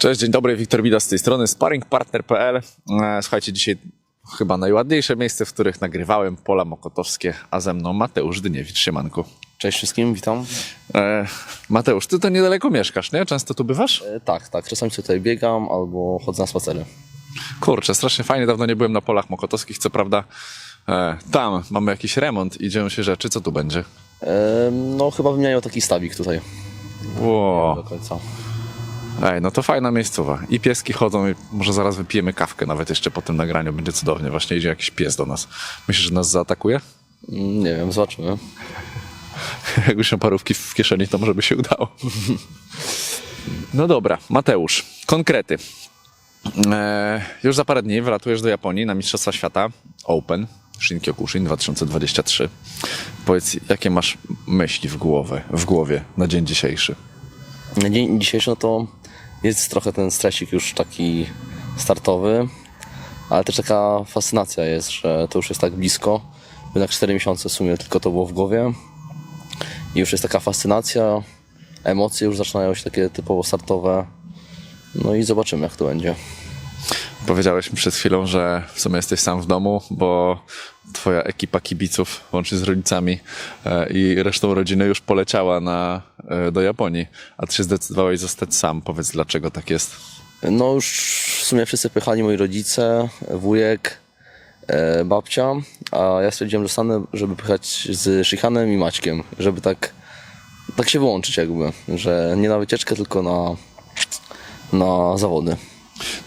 Cześć, dzień dobry, Wiktor Bida z tej strony, sparringpartner.pl. E, Słuchajcie, dzisiaj chyba najładniejsze miejsce, w których nagrywałem pola mokotowskie, a ze mną Mateusz Dyniewicz, siemanku. Cześć wszystkim, witam. E, Mateusz, ty to niedaleko mieszkasz, nie? Często tu bywasz? E, tak, tak, czasami tutaj biegam albo chodzę na spacery. Kurczę, strasznie fajnie, dawno nie byłem na polach mokotowskich, co prawda e, tam mamy jakiś remont i dzieją się rzeczy, co tu będzie? E, no chyba wymieniają taki stawik tutaj Ło, do końca. Ej, no to fajna miejscowa. I pieski chodzą i może zaraz wypijemy kawkę nawet jeszcze po tym nagraniu, będzie cudownie. Właśnie idzie jakiś pies do nas. Myślisz, że nas zaatakuje? Nie wiem, zobaczymy. Miał parówki w kieszeni, to może by się udało. No dobra, Mateusz, konkrety. E, już za parę dni wylatujesz do Japonii na Mistrzostwa Świata Open Shinkyokushin 2023. Powiedz, jakie masz myśli w głowie, w głowie na dzień dzisiejszy? Na dzień dzisiejszy no to jest trochę ten stresik już taki startowy, ale też taka fascynacja jest, że to już jest tak blisko. Jednak 4 miesiące w sumie tylko to było w głowie i już jest taka fascynacja, emocje już zaczynają się takie typowo startowe. No i zobaczymy jak to będzie. Powiedziałeś mi przed chwilą, że w sumie jesteś sam w domu, bo twoja ekipa kibiców, łącznie z rodzicami e, i resztą rodziny już poleciała na, e, do Japonii, a ty się zdecydowałeś zostać sam. Powiedz, dlaczego tak jest? No już w sumie wszyscy pychali moi rodzice, wujek, e, babcia, a ja stwierdziłem, że stanę, żeby pychać z Shihanem i Maćkiem, żeby tak, tak się wyłączyć jakby, że nie na wycieczkę, tylko na, na zawody.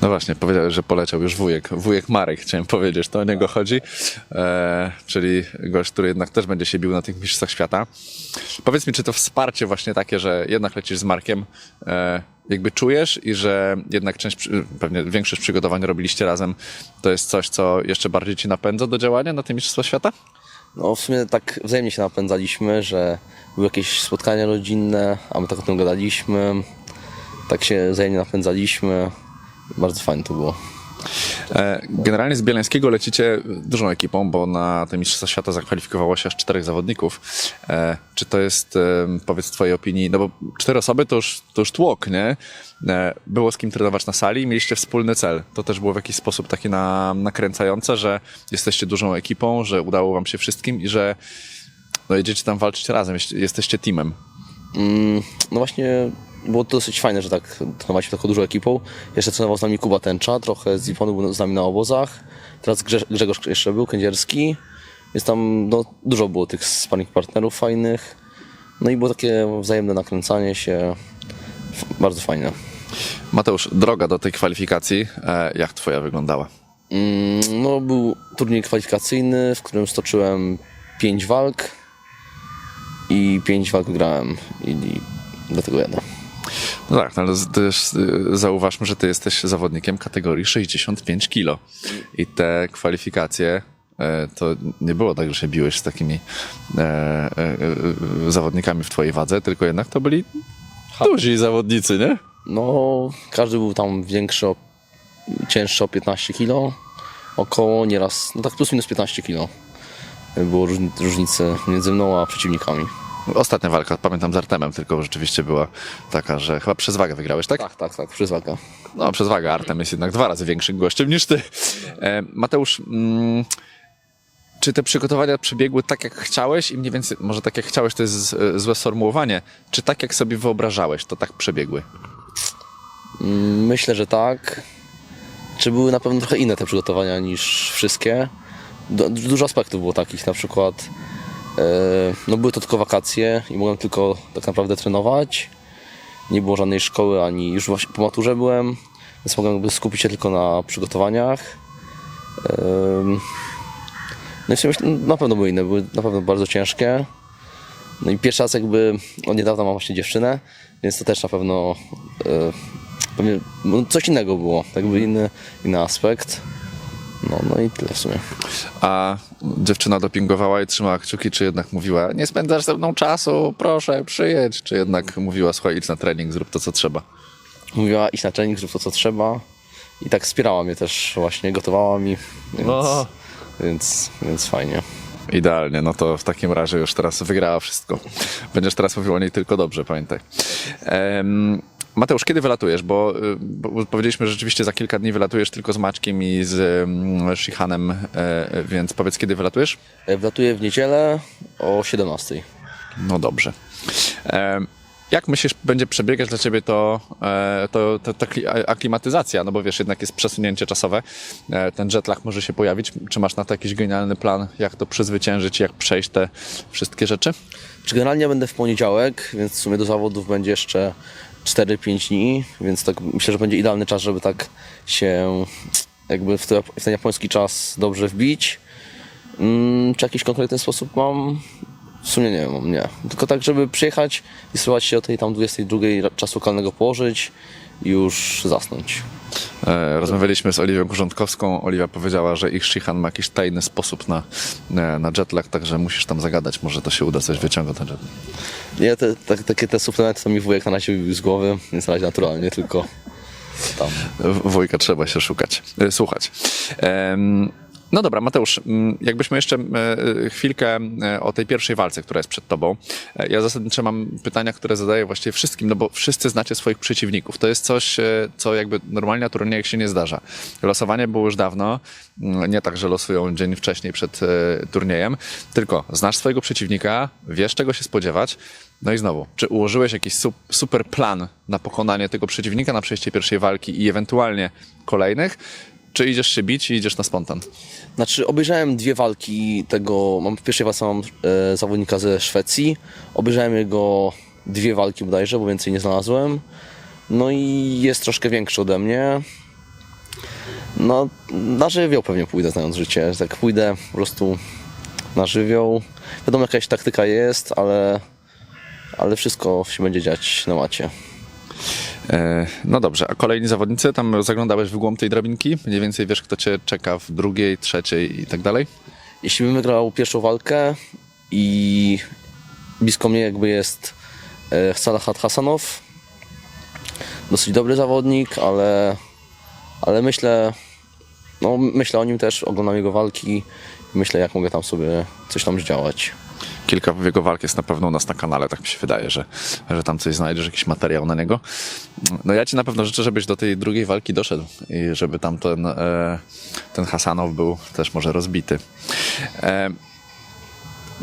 No właśnie, powiedziałeś, że poleciał już wujek. Wujek Marek, chciałem powiedzieć, to o niego chodzi. E, czyli gość, który jednak też będzie się bił na tych mistrzostwach świata. Powiedz mi, czy to wsparcie właśnie takie, że jednak lecisz z Markiem, e, jakby czujesz i że jednak część, pewnie większość przygotowań robiliście razem, to jest coś, co jeszcze bardziej ci napędza do działania na tym mistrzostwach świata? No w sumie tak wzajemnie się napędzaliśmy, że były jakieś spotkania rodzinne, a my tak o tym gadaliśmy, tak się wzajemnie napędzaliśmy. Bardzo fajnie to było. E, Generalnie z Bielańskiego lecicie dużą ekipą, bo na te Mistrzostwa Świata zakwalifikowało się aż czterech zawodników. E, Czy to jest, e, powiedz twojej opinii, no bo cztery osoby to już, to już tłok, nie? Było z kim trenować na sali, mieliście wspólny cel. To też było w jakiś sposób takie na, nakręcające, że jesteście dużą ekipą, że udało wam się wszystkim i że no, jedziecie tam walczyć razem, jesteście teamem. Mm, No właśnie było to dosyć fajne, że tak trenowaliśmy taką dużą ekipą. Jeszcze trenował z nami Kuba Tęcza, trochę z Iponu był z nami na obozach. Teraz Grze- Grzegorz jeszcze był, Kędzierski. Więc tam no, dużo było tych sparring partnerów fajnych. No i było takie wzajemne nakręcanie się. Bardzo fajne. Mateusz, droga do tej kwalifikacji, e, jak twoja wyglądała? Mm, No był turniej kwalifikacyjny, w którym stoczyłem 5 walk. I 5 walk grałem. I, i dlatego jadę. No tak, no ale też y, zauważmy, że ty jesteś zawodnikiem kategorii 65 kg. I te kwalifikacje e, to nie było tak, że się biłeś z takimi e, e, e, zawodnikami w twojej wadze, tylko jednak to byli duzi zawodnicy, nie? No, każdy był tam większy, cięższy o 15 kg. Około nieraz, no tak plus minus 15 kg. Było różni- różnice między mną a przeciwnikami. Ostatnia walka, pamiętam z Artemem, tylko rzeczywiście była taka, że chyba przez wagę wygrałeś, tak? Tak, tak, tak, przez walkę. No, przez wagę. Artem jest jednak dwa razy większym gościem niż ty. E, Mateusz, mm, czy te przygotowania przebiegły tak, jak chciałeś i mniej więcej, może tak jak chciałeś, to jest e, złe sformułowanie, czy tak, jak sobie wyobrażałeś, to tak przebiegły? Mm, Myślę, że tak. Czy były na pewno trochę inne te przygotowania niż wszystkie? Du- Dużo aspektów było takich, na przykład no były to tylko wakacje i mogłem tylko tak naprawdę trenować. Nie było żadnej szkoły, ani już po maturze byłem, więc mogłem skupić się tylko na przygotowaniach. No i w sumie na pewno były inne, były na pewno bardzo ciężkie. No i pierwszy raz jakby od niedawna mam właśnie dziewczynę, więc to też na pewno e, pewnie no coś innego było, jakby inny, inny aspekt. No, no i tyle w sumie. A dziewczyna dopingowała i trzymała kciuki, czy jednak mówiła, nie spędzasz ze mną czasu, proszę, przyjedź, czy jednak mówiła, słuchaj, idź na trening, zrób to, co trzeba. Mówiła iść na trening, zrób to co trzeba i tak wspierała mnie też właśnie, gotowała mi, więc, O. więc, więc fajnie. Idealnie, no to w takim razie już teraz wygrała wszystko. Będziesz teraz mówił o niej tylko dobrze, pamiętaj. Em, Mateusz, kiedy wylatujesz? Bo, y, bo powiedzieliśmy, że rzeczywiście za kilka dni wylatujesz tylko z Maćkiem i z mm, Shihanem, e, więc powiedz, kiedy wylatujesz? E, Wlatuję w niedzielę o 17. No dobrze. E, Jak myślisz, będzie przebiegać dla ciebie to, to, to, ta kli- aklimatyzacja? No bo wiesz, jednak jest przesunięcie czasowe. Ten jetlag może się pojawić. Czy masz na to jakiś genialny plan, jak to przezwyciężyć, jak przejść te wszystkie rzeczy? Czy generalnie będę w poniedziałek, więc w sumie do zawodów będzie jeszcze 4-5 dni, więc tak myślę, że będzie idealny czas, żeby tak się jakby w, w ten japoński czas dobrze wbić. Mm, czy jakiś konkretny sposób mam? W sumie nie mam, nie. Tylko tak, żeby przyjechać i spróbować się o tej tam 22 czasu lokalnego położyć i już zasnąć. E, Rozmawialiśmy z Oliwią Porządkowską. Oliwia powiedziała, że ich Shihan ma jakiś tajny sposób na, na na jetlag, także musisz tam zagadać. Może to się uda coś wyciągnąć ten jetlag. Nie, te, te, takie te suplementy to mi wujek na razie z głowy, więc na razie naturalnie, tylko tam. Wujka trzeba się szukać, e, słuchać. Em, No dobra, Mateusz, m, jakbyśmy jeszcze e, chwilkę e, o tej pierwszej walce, która jest przed tobą. E, Ja zasadniczo mam pytania, które zadaję właściwie wszystkim, no bo wszyscy znacie swoich przeciwników. To jest coś, co jakby normalnie na turniejach się nie zdarza. Losowanie było już dawno, m, nie tak, że losują dzień wcześniej przed turniejem, tylko znasz swojego przeciwnika, wiesz czego się spodziewać, no i znowu, czy ułożyłeś jakiś sup, super plan na pokonanie tego przeciwnika, na przejście pierwszej walki i ewentualnie kolejnych, czy idziesz się bić i idziesz na spontan? Znaczy, obejrzałem dwie walki tego. Mam w pierwszej walce mam e, zawodnika ze Szwecji. Obejrzałem jego dwie walki bodajże, bo więcej nie znalazłem. No i jest troszkę większy ode mnie. No, na żywioł pewnie pójdę, znając życie. Tak pójdę po prostu na żywioł. Wiadomo, jakaś taktyka jest, ale, ale wszystko się będzie dziać na macie. E, no dobrze, a kolejni zawodnicy, tam zaglądałeś w głąb tej drabinki? Mniej więcej wiesz, kto cię czeka w drugiej, trzeciej i tak dalej? Jeśli bym wygrał pierwszą walkę i blisko mnie jakby jest e, Salahat Hasanow, dosyć dobry zawodnik, ale, ale myślę, no myślę o nim też, oglądam jego walki myślę jak mogę tam sobie coś tam zdziałać. Kilka jego walk jest na pewno u nas na kanale, tak mi się wydaje, że, że tam coś znajdziesz, jakiś materiał na niego. No ja ci na pewno życzę, żebyś do tej drugiej walki doszedł i żeby tam ten, e, ten Hasanow był też może rozbity. E,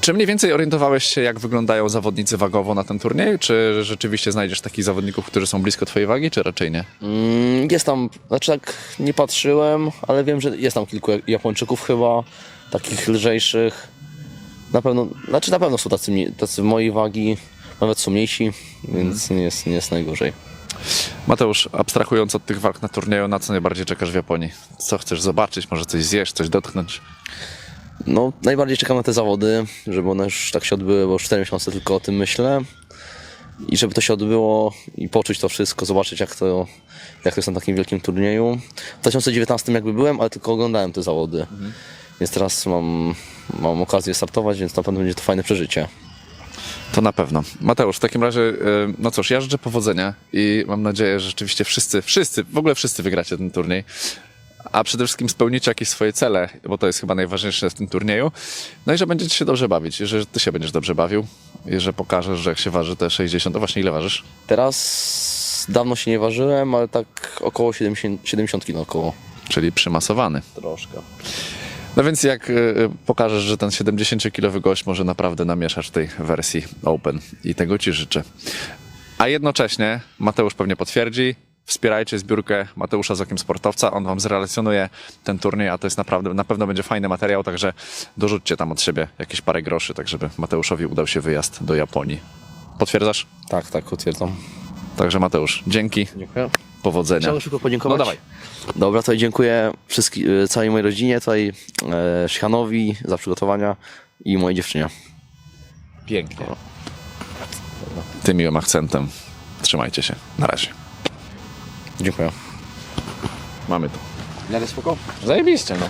czy mniej więcej orientowałeś się, jak wyglądają zawodnicy wagowo na ten turniej? Czy rzeczywiście znajdziesz takich zawodników, którzy są blisko twojej wagi, czy raczej nie? Mm, Jest tam, znaczy tak nie patrzyłem, ale wiem, że jest tam kilku Japończyków chyba, takich lżejszych. Na pewno, znaczy na pewno są tacy, tacy mojej wagi, nawet są mniejsi, więc nie jest, nie jest najgorzej. Mateusz, abstrahując od tych walk na turnieju, na co najbardziej czekasz w Japonii? Co chcesz zobaczyć? Może coś zjeść, coś dotknąć? No, najbardziej czekam na te zawody, żeby one już tak się odbyły, bo już 4 miesiące tylko o tym myślę. I żeby to się odbyło i poczuć to wszystko, zobaczyć jak to, jak to jest na takim wielkim turnieju. W 2019 jakby byłem, ale tylko oglądałem te zawody. Więc teraz mam, mam okazję startować, więc na pewno będzie to fajne przeżycie. To na pewno. Mateusz, w takim razie, e, no cóż, ja życzę powodzenia i mam nadzieję, że rzeczywiście wszyscy, wszyscy, w ogóle wszyscy wygracie ten turniej. A przede wszystkim spełnicie jakieś swoje cele, bo to jest chyba najważniejsze w tym turnieju. No i że będziecie się dobrze bawić, i że ty się będziesz dobrze bawił i że pokażesz, że jak się waży te 60, to właśnie ile ważysz? Teraz dawno się nie ważyłem, ale tak około 70, 70 kg około. Czyli przymasowany. Troszkę. No więc jak e, pokażesz, że ten 70-kilowy gość może naprawdę namieszać w tej wersji Open i tego ci życzę. A jednocześnie Mateusz pewnie potwierdzi, wspierajcie zbiórkę Mateusza z Okiem Sportowca, on wam zrelacjonuje ten turniej, a to jest naprawdę, na pewno będzie fajny materiał, także dorzućcie tam od siebie jakieś parę groszy, tak żeby Mateuszowi udał się wyjazd do Japonii. Potwierdzasz? Tak, tak, potwierdzam. Także Mateusz, dzięki, Dziękuję. powodzenia. Chciałbym szybko podziękować. No dawaj. Dobra, to dziękuję wszystkim, całej mojej rodzinie, tutaj e, Szchanowi za przygotowania i mojej dziewczynie. Pięknie. Tym miłym akcentem. Trzymajcie się. Na razie. Dziękuję. Mamy to. Jadę spoko? Zajebiście, no.